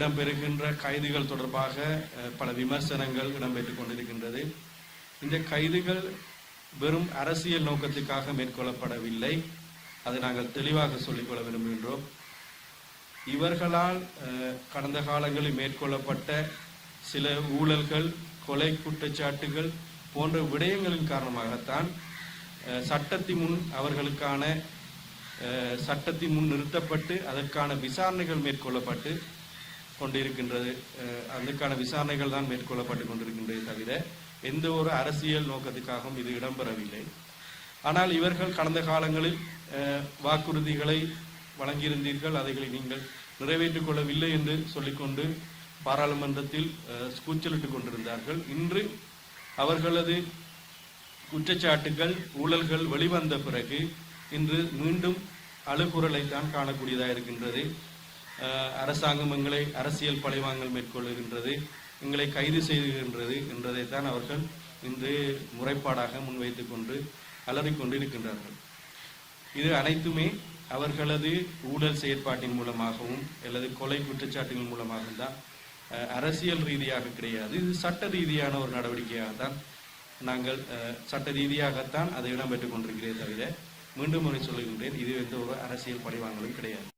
இடம்பெறுகின்ற கைதுகள் தொடர்பாக பல விமர்சனங்கள் இடம்பெற்றுக் கொண்டிருக்கின்றது. இந்த கைதுகள் வெறும் அரசியல் நோக்கத்துக்காக மேற்கொள்ளப்படவில்லை. அதை நாங்கள் தெளிவாக சொல்லிக்கொள்ள விரும்புகின்றோம். இவர்களால் கடந்த காலங்களில் மேற்கொள்ளப்பட்ட சில ஊழல்கள் கொலை குற்றச்சாட்டுகள் போன்ற விடயங்களின் காரணமாகத்தான் சட்டத்தின் முன் அவர்களுக்கான சட்டத்தின் முன் நிறுத்தப்பட்டு அதற்கான விசாரணைகள் மேற்கொள்ளப்பட்டு கொண்டிருக்கின்றது. அதுக்கான அதற்கான விசாரணைகள் தான் மேற்கொள்ளப்பட்டு கொண்டிருக்கின்றதே தவிர எந்த ஒரு அரசியல் நோக்கத்துக்காகவும் இது இடம்பெறவில்லை. ஆனால் இவர்கள் கடந்த காலங்களில் வாக்குறுதிகளை வழங்கியிருந்தீர்கள். அதைகளை நீங்கள் நிறைவேற்றிக் கொள்ளவில்லை என்று சொல்லிக்கொண்டு பாராளுமன்றத்தில் கூச்சலிட்டுக் கொண்டிருந்தார்கள். இன்று அவர்களது குற்றச்சாட்டுகள் ஊழல்கள் வெளிவந்த பிறகு இன்று மீண்டும் அழுகுரலை தான் காணக்கூடியதாக இருக்கின்றது. அரசாங்கம் எங்களை அரசியல் பழிவாங்கல் மேற்கொள்ளுகின்றது எங்களை கைது செய்கின்றது என்றதைத்தான் அவர்கள் இன்று முறைப்பாடாக முன்வைத்துக் கொண்டு அலறிக் கொண்டிருக்கின்றார்கள். இது அனைத்துமே அவர்களது ஊழல் செயற்பாட்டின் மூலமாகவும் அல்லது கொலை குற்றச்சாட்டுகள் மூலமாகவும் தான் அரசியல் ரீதியாக கிடையாது. இது சட்ட ரீதியான ஒரு நடவடிக்கையாக தான் நாங்கள் சட்ட ரீதியாகத்தான் அதை இடம்பெற்றுக் கொண்டிருக்கிறதே தவிர மீண்டும் முறை சொல்லுகின்றேன். இது எந்த ஒரு அரசியல் பழிவாங்கலும் கிடையாது.